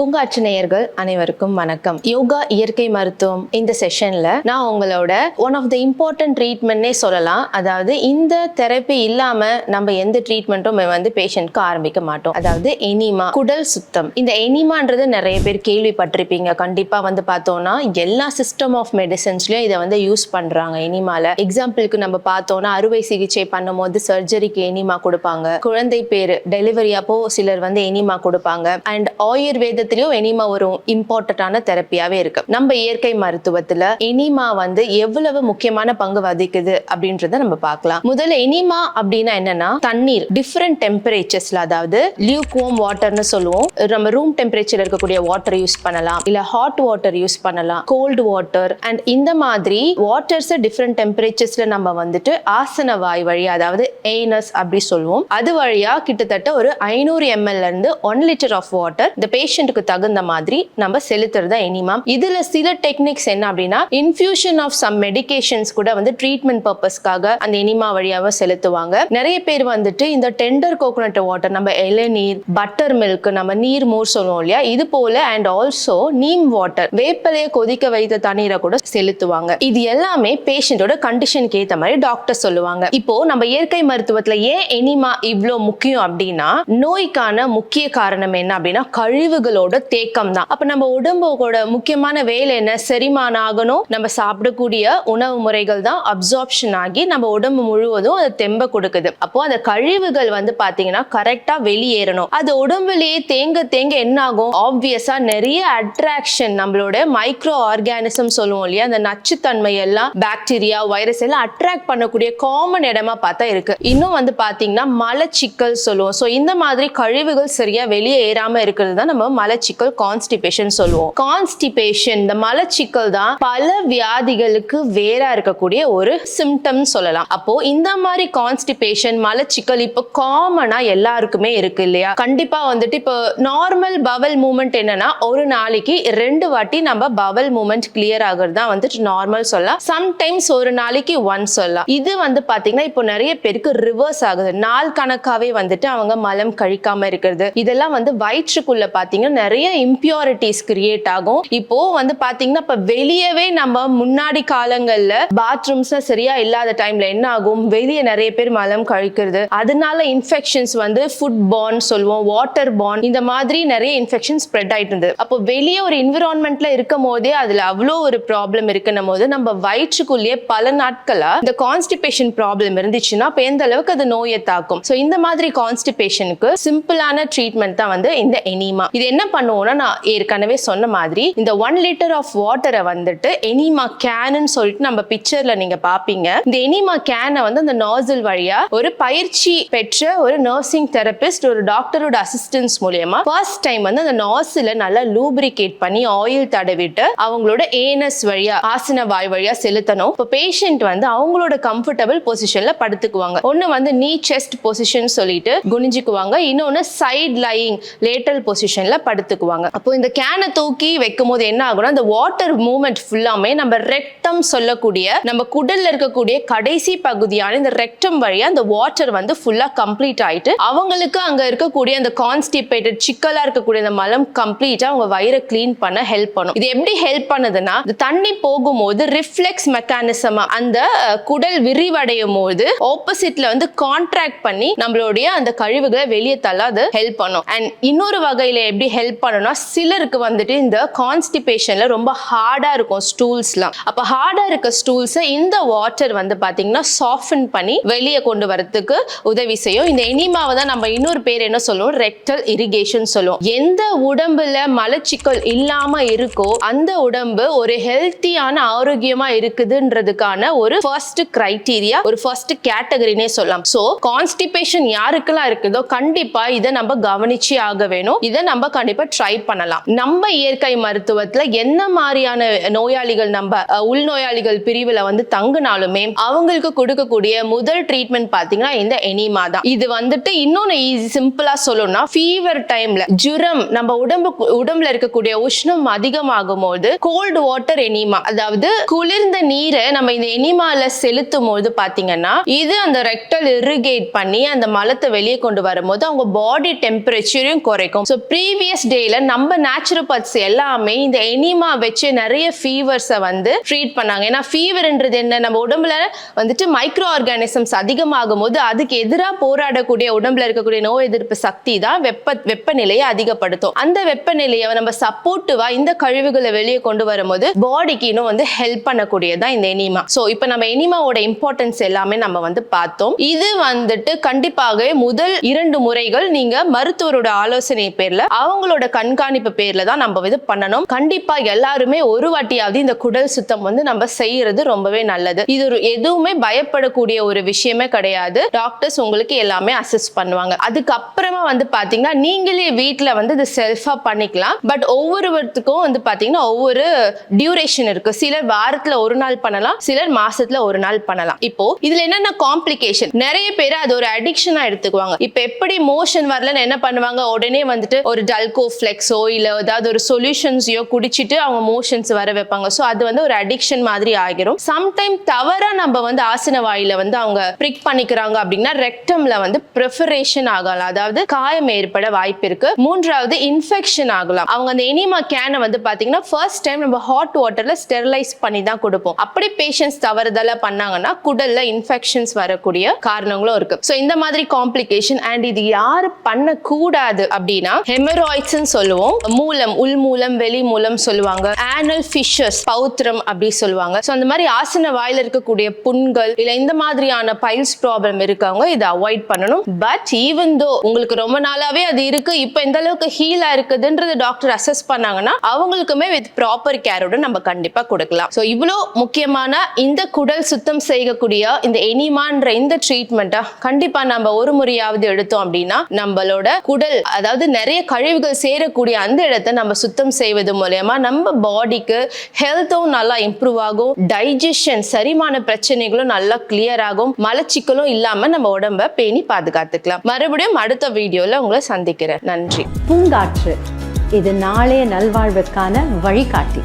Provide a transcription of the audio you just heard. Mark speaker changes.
Speaker 1: பூங்காற்று அனைவருக்கும் வணக்கம். யோகா இயற்கை மருத்துவம் இந்த செஷன்ல நான் உங்களோட ஒன் ஆஃப் த இம்பார்ட்டன்ட் ட்ரீட்மெண்ட்னே சொல்லலாம். அதாவது இந்த தெரப்பி இல்லாம நம்ம எந்த ட்ரீட்மெண்ட்டும் வந்து பேஷண்ட்க்கு ஆரம்பிக்க மாட்டோம். அதாவது எனிமா குடல் சுத்தம். இந்த எனிமான்றது நிறைய பேர் கேள்விப்பட்டிருப்பீங்க. கண்டிப்பா வந்து பார்த்தோம்னா எல்லா சிஸ்டம் ஆஃப் மெடிசன்ஸ்லயும் இதை வந்து யூஸ் பண்றாங்க. எனிமால எக்ஸாம்பிளுக்கு நம்ம பார்த்தோம்னா அறுவை சிகிச்சை பண்ணும்போது சர்ஜரிக்கு எனிமா கொடுப்பாங்க. குழந்தை பேர் டெலிவரி அப்போ சிலர் வந்து எனிமா கொடுப்பாங்க. அண்ட் ஆயுர்வேதத்திலயும் எனிமா ஒரு இம்பார்ட்டன்டான தெரப்பியாவே இருக்கு. நம்ம இயற்கை மருத்துவத்துல எனிமா வந்து எவ்வளவு முக்கியமான பங்கு வகிக்குது அப்படின்றத நம்ம பார்க்கலாம். முதல்ல எனிமா அப்படின்னா என்னன்னா தண்ணீர் டிஃப்ரெண்ட் டெம்பரேச்சர்ஸ்ல அதாவது லியூக்வோம் வாட்டர்னு சொல்லுவோம். நம்ம ரூம் டெம்பரேச்சர் இருக்கக்கூடிய வாட்டர் யூஸ் பண்ணலாம். இல்ல ஹாட் வாட்டர் யூஸ் பண்ணலாம். கோல்டு வாட்டர் அண்ட் இந்த மாதிரி வாட்டர்ஸ் டிஃப்ரெண்ட் டெம்பரேச்சர்ஸ்ல நம்ம வந்துட்டு ஆசன வாய் வழி அதாவது ஏனஸ் அப்படி சொல்லுவோம். அது வழியா கிட்டத்தட்ட ஒரு ஐநூறு எம்எல்ல இருந்து ஒன் லிட்டர் ஆஃப் வாட்டர் இந்த பேஷண்ட்டுக்கு தகுந்த மாதிரி நம்ம செலுத்துறது எனிமாம் இதுல சில டெக்னிக்ஸ் என்ன அப்படின்னா இன்ஃபியூஷன் ஆஃப் சம் மெடிகேஷன்ஸ் கூட வந்து ட்ரீட்மெண்ட் பர்பஸ்க்காக அந்த எனிமா வழியாக செலுத்துவாங்க. நிறைய பேர் வந்துட்டு இந்த டெண்டர் கோகோனட் வாட்டர் நம்ம இளநீர் பட்டர் மில்க் நம்ம நீர் மோர் சொல்லுவோம் இல்லையா? இது போல அண்ட் ஆல்சோ நீம் வாட்டர் வேப்பலையை கொதிக்க வைத்த தண்ணீரை கூட செலுத்துவாங்க. இது எல்லாமே பேஷண்டோட கண்டிஷனுக்கு ஏத்த மாதிரி டாக்டர் சொல்லுவாங்க. இப்போ நம்ம இயற்கை மருத்துவத்துல ஏன் எனிமா இவ்வளோ முக்கியம் அப்படின்னா நோய்க்கான முக்கிய காரணம் என்ன அப்படின்னா கழிவுகளோட தேக்கம் தான் அப்ப நம்ம உடம்போட முக்கியமான வேலை என்ன? செரிமானம் ஆகணும். நம்ம சாப்பிடக்கூடிய உணவு முறைகள் தான் அப்சார்ப்ஷன் ஆகி நம்ம உடம்பு முழுவதும் அதை தெம்ப கொடுக்குது. அப்போ அந்த கழிவுகள் வந்து பாத்தீங்கன்னா கரெக்டா வெளியேறணும். அது உடம்புலயே தேங்க தேங்க என்ன ஆகும் ஆப்வியஸா நிறைய அட்ராக்ஷன் நம்மளோட மைக்ரோ ஆர்கானிசம் சொல்லுவோம் இல்லையா? அந்த நச்சுத்தன்மை எல்லாம் பாக்டீரியா வைரஸ் எல்லாம் அட்ராக்ட் பண்ணக்கூடிய காமன் இடமா பார்த்தா இருக்கு. இன்னும் வந்து பாத்தீங்கன்னா மலச்சிக்கல் சொல்லுவோம். ஸோ இந்த மாதிரி கழிவுகள் சரியா வெளியே ஏறாம இருக்கிறது தான் நம்ம மலச்சிக்கல் கான்ஸ்டிபேஷன் சொல்லுவோம். கான்ஸ்டிபேஷன் இந்த மலச்சிக்கல் தான் பல வியாதிகளுக்கு வேறா இருக்கக்கூடிய ஒரு சிம்டம் சொல்லலாம். அப்போ இந்த மாதிரி கான்ஸ்டிபேஷன் மலச்சிக்கல் இப்போ காமனா எல்லாருக்குமே இருக்கு இல்லையா? கண்டிப்பா வந்துட்டு இப்போ நார்மல் பவல் மூமெண்ட் என்னன்னா ஒரு நாளைக்கு ரெண்டு வாட்டி நம்ம பவல் மூமெண்ட் கிளியர் ஆகுறது தான் வந்துட்டு நார்மல் சொல்லலாம். சம்டைம்ஸ் ஒரு நாளைக்கு ஒன் சொல்லலாம். இது வந்து பாத்தீங்கன்னா இப்போ நிறைய பேருக்கு ரிவர்ஸ் ஆகுது. நாள் கணக்காவே வந்துட்டு அவங்க மலம் கழிக்காம இருக்கிறது. இதெல்லாம் வந்து வயிற்றுக்குள்ள பாத்தீங்கன்னா நிறைய இம்பியூரிட்டிஸ் கிரியேட் ஆகும். இப்போ வந்து பார்த்தீங்கன்னா இப்போ வெளியவே நம்ம முன்னாடி காலங்களில் பாத்ரூம்ஸ் சரியா இல்லாத டைம்ல என்ன ஆகும்? வெளியே நிறைய பேர் மலம் கழிக்கிறது. அதனால இன்ஃபெக்ஷன்ஸ் வந்து ஃபுட் பான் சொல்லுவோம் வாட்டர் பார்ன் இந்த மாதிரி நிறைய இன்ஃபெக்ஷன் ஸ்ப்ரெட் ஆயிட்டு இருந்தது. அப்போ வெளியே ஒரு என்விரான்மெண்ட்ல இருக்கும் போதே அதுல அவ்வளோ ஒரு ப்ராப்ளம் இருக்குன்னும் போது நம்ம வயிற்றுக்குள்ளேயே பல நாட்களா இந்த கான்ஸ்டிபேஷன் ப்ராப்ளம் இருந்துச்சுன்னா இப்போ எந்த அளவுக்கு அது நோயை தாக்கும்? ஸோ இந்த மாதிரி கான்ஸ்டிபேஷனுக்கு சிம்பிளான ட்ரீட்மெண்ட் தான் வந்து இந்த எனிமா. இது என்ன பண்ணுவோம்னா நான் ஏற்கனவே சொன்ன மாதிரி இந்த ஒன் லிட்டர் ஆஃப் வாட்டரை வந்துட்டு எனிமா கேனுன்னு சொல்லிட்டு நம்ம பிக்சர்ல நீங்க பாப்பீங்க. இந்த எனிமா கேனை வந்து அந்த நாசில் வழியா ஒரு பயிற்சி பெற்ற ஒரு நர்சிங் தெரபிஸ்ட் ஒரு டாக்டரோட அசிஸ்டன்ஸ் மூலியமா ஃபர்ஸ்ட் டைம் வந்து அந்த நாசில நல்லா லூப்ரிகேட் பண்ணி ஆயில் தடவிட்டு அவங்களோட ஏனஸ் வழியா ஆசன வாய் வழியா செலுத்தணும். இப்போ பேஷண்ட் வந்து அவங்களோட கம்ஃபர்டபுள் பொசிஷன்ல படுத்துக்குவாங்க. ஒன்னு வந்து நீ செஸ்ட் பொசிஷன் சொல்லிட்டு குனிஞ்சுக்குவாங்க. இன்னொன்னு சைட் லையிங் லேட்டல் பொசிஷன்ல படுத்துக்குவாங்க. அப்போ இந்த கேனை தூக்கி வைக்கும் போது என்ன ஆகும்னா அந்த வாட்டர் மூவ்மெண்ட் ஃபுல்லாமே நம்ம ரெக்டம் சொல்லக்கூடிய நம்ம குடல்ல இருக்கக்கூடிய கடைசி பகுதியான இந்த ரெக்டம் வழியா அந்த வாட்டர் வந்து ஃபுல்லா கம்ப்ளீட் ஆயிட்டு அவங்களுக்கு அங்க இருக்கக்கூடிய அந்த கான்ஸ்டிபேட்டட் சிக்கலா இருக்கக்கூடிய அந்த மலம் கம்ப்ளீட்டா அவங்க வயிறை க்ளீன் பண்ண ஹெல்ப் பண்ணும். இது எப்படி ஹெல்ப் பண்ணுதுன்னா இந்த தண்ணி போகும்போது ரிஃப்ளெக்ஸ் மெக்கானிசமா அந்த குடல் விரிவடையும் போது ஆப்போசிட்ல வந்து கான்ட்ராக்ட் பண்ணி நம்மளுடைய அந்த கழிவுகளை வெளியே தள்ள அது ஹெல்ப் பண்ணும். அண்ட் இன்னொரு வகையில் எப்படி ஹெல்ப் பண்ணணும்னா சிலருக்கு வந்துட்டு இந்த கான்ஸ்டிபேஷனில் ரொம்ப ஹார்டாக இருக்கும் ஸ்டூல்ஸ்லாம் அப்போ ஹார்டாக இருக்க ஸ்டூல்ஸை இந்த வாட்டர் வந்து பார்த்தீங்கன்னா சாஃபன் பண்ணி வெளியே கொண்டு வரத்துக்கு உதவி செய்யும். இந்த எனிமாவை தான் நம்ம இன்னொரு பேர் என்ன சொல்லுவோம்? ரெக்டல் இரிகேஷன் சொல்லுவோம். எந்த உடம்புல மலச்சிக்கல் இல்லாம இருக்கோ அந்த உடம்பு ஒரு ஹெல்த்தியான ஆரோக்கியமா இருக்குதுன்றதுக்கான ஒரு ஃபர்ஸ்ட் கிரைட்டீரியா ஒரு ஃபர்ஸ்ட் கேட்டகரினே சொல்லலாம். ஸோ கான்ஸ்டிபேஷன் யாருக்கெல்லாம் இருக்குதோ கண்டிப்பா இதை நம்ம கவனிச்சு ஆக வேணும். இதை நம்ம கண்டிப்பா ட்ரை பண்ணலாம். நம்ம இயற்கை மருத்துவத்துல என்ன மாதிரியான நோயாளிகள் நம்ம உள்நோயாளிகள் பிரிவுல வந்து தங்குனாலுமே அவங்களுக்கு கொடுக்கக்கூடிய முதல் ட்ரீட்மெண்ட் பாத்தீங்கன்னா இந்த எனிமா தான். இது வந்துட்டு இன்னொன்னு ஈஸி சிம்பிளா சொல்லணும்னா ஃபீவர் டைம்ல ஜுரம் நம்ம உடம்பு உடம்புல இருக்கக்கூடிய உஷ்ணம் அதிகமாகும் போது கோல்டு வாட்டர் எனிமா அதாவது குளிர்ந்த நீரை நம்ம இந்த எனிமால செலுத்தும் போது பாத்தீங்கன்னா இது அந்த ரெக்டல் இரிகேட் பண்ணி அந்த மலத்தை வெளியே கொண்டு வரும்போது அவங்க பாடி டெம்பரேச்சரையும் குறைக்கும். ஸோ ப்ரீவியஸ் டேல நம்ம நேச்சுரோபத்ஸ் எல்லாமே இந்த எனிமா வச்சு நிறைய ஃபீவர்ஸை வந்து ட்ரீட் பண்ணாங்க. ஏன்னா ஃபீவர்ன்றது என்ன? நம்ம உடம்புல வந்துட்டு மைக்ரோ ஆர்கானிசம்ஸ் அதிகமாகும் போது அதுக்கு எதிராக போராடக்கூடிய உடம்புல இருக்கக்கூடிய நோய் எதிர்ப்பு சக்தி தான் வெப்ப வெப்பநிலையை அதிகப்படுத்தும். அந்த வெப்பநிலையை நம்ம சப்போர்ட்டிவா இந்த கழிவுகளை வெளியே கொண்டு வரும்போது பாடிக்கு இன்னும் வந்து ஹெல்ப் பண்ணக்கூடியதான் இந்த எனிமா ஸோ இப்போ நம்ம எனிமாவோட இம்பார்ட்டன்ஸ் எல்லாமே நம்ம வந்து பார்த்தோம். இது வந்துட்டு கண்டிப்பாக முதல் இரண்டு முறைகள் நீங்க மருத்துவரோட ஆலோசனை பேர்ல அவங்களோட கண்காணிப்பு பேர்ல தான் நம்ம இது பண்ணணும். கண்டிப்பா எல்லாருமே ஒரு வாட்டியாவது இந்த குடல் சுத்தம் வந்து நம்ம செய்யறது ரொம்பவே நல்லது. இது ஒரு எதுவுமே பயப்படக்கூடிய ஒரு விஷயமே கிடையாது. டாக்டர்ஸ் உங்களுக்கு எல்லாமே அசஸ் பண்ணுவாங்க. அதுக்கப்புறமா வந்து பாத்தீங்கன்னா நீங்களே வீட்டுல வந்து இது செல்ஃபா பண்ணிக்கலாம். பட் ஒவ்வொருவருத்துக்கும் வந்து பாத்தீங்கன்னா ஒவ்வொரு டியூரேஷன் இருக்கு. சிலர் வாரத்துல ஒரு நாள் பண்ணலாம் சிலர் மாசத்துல ஒரு நாள் பண்ணலாம். இப்போ இதுல என்னென்ன காம்ப்ளிகேஷன் நிறைய பேர் அது ஒரு அடிக்ஷனா எடுத்துக்குவாங்க. இப்ப எப்படி மோஷன் வரலன்னு என்ன பண்ணுவாங்க? உடனே வந்துட்டு ஒரு டல்கோ ஃப்ளெக்ஸோ இல்லை ஏதாவது ஒரு சொல்யூஷன்ஸையோ குடிச்சிட்டு அவங்க மோஷன்ஸ் வர வைப்பாங்க. ஸோ அது வந்து ஒரு அடிக்ஷன் மாதிரி ஆகிரும். சம்டைம் தவறாக நம்ம வந்து ஆசன வாயில வந்து அவங்க பிரிக் பண்ணிக்கிறாங்க அப்படின்னா ரெக்டம்ல வந்து ப்ரிஃபரேஷன் ஆகலாம். அதாவது காயம் ஏற்பட வாய்ப்பு இருக்கு. மூன்றாவது இன்ஃபெக்ஷன் ஆகலாம். அவங்க அந்த எனிமா கேனை வந்து பாத்தீங்கன்னா ஃபர்ஸ்ட் டைம் நம்ம ஹாட் வாட்டர்ல ஸ்டெரிலைஸ் பண்ணி தான் கொடுப்போம். அப்படி பேஷண்ட்ஸ் தவறுதலா பண்ணாங்கன்னா குடல்ல இன்ஃபெக்ஷன்ஸ் வரக்கூடிய காரணங்களும் இருக்கு. ஸோ இந்த மாதிரி காம்ப்ளிகேஷன் அண்ட் இது யாரு பண்ணக்கூடாது அப்படின்னா ஹெமராய்ட்ஸ் சொல்லுவோம். மூலம் உள் மூலம் வெளி மூலம் சொல்லுவாங்க. ஆனல் ஃபிஷஸ் பௌத்திரம் அப்படி சொல்லுவாங்க. ஸோ அந்த மாதிரி ஆசன வாயில் இருக்கக்கூடிய புண்கள் இல்லை இந்த மாதிரியான பைல்ஸ் ப்ராப்ளம் இருக்கவங்க இதை அவாய்ட் பண்ணணும். பட் ஈவன் தோ உங்களுக்கு ரொம்ப நாளாவே அது இருக்கு இப்போ எந்த அளவுக்கு ஹீலா இருக்குதுன்றது டாக்டர் அசஸ் பண்ணாங்கன்னா அவங்களுக்குமே வித் ப்ராப்பர் கேரோட நம்ம கண்டிப்பா கொடுக்கலாம். ஸோ இவ்வளோ முக்கியமான இந்த குடல் சுத்தம் செய்யக்கூடிய இந்த எனிமான்ற இந்த ட்ரீட்மெண்ட்டை கண்டிப்பா நம்ம ஒரு முறையாவது எடுத்தோம் அப்படின்னா நம்மளோட குடல் அதாவது நிறைய கழிவுகள் சேரக்கூடிய அந்த இடத்தை நம்ம சுத்தம் செய்வது மூலயமா நம்ம பாடிக்கு ஹெல்த்தும் நல்லா இம்ப்ரூவ் ஆகும். டைஜஷன் சரிமான பிரச்சனைகளும் நல்லா கிளியர் ஆகும். மலச்சிக்கலும் இல்லாம நம்ம உடம்ப பேணி பாதுகாத்துக்கலாம். மறுபடியும் அடுத்த வீடியோல உங்களை சந்திக்கிறேன். நன்றி.
Speaker 2: பூங்காற்று இது நாளைய நல்வாழ்வுக்கான வழிகாட்டி.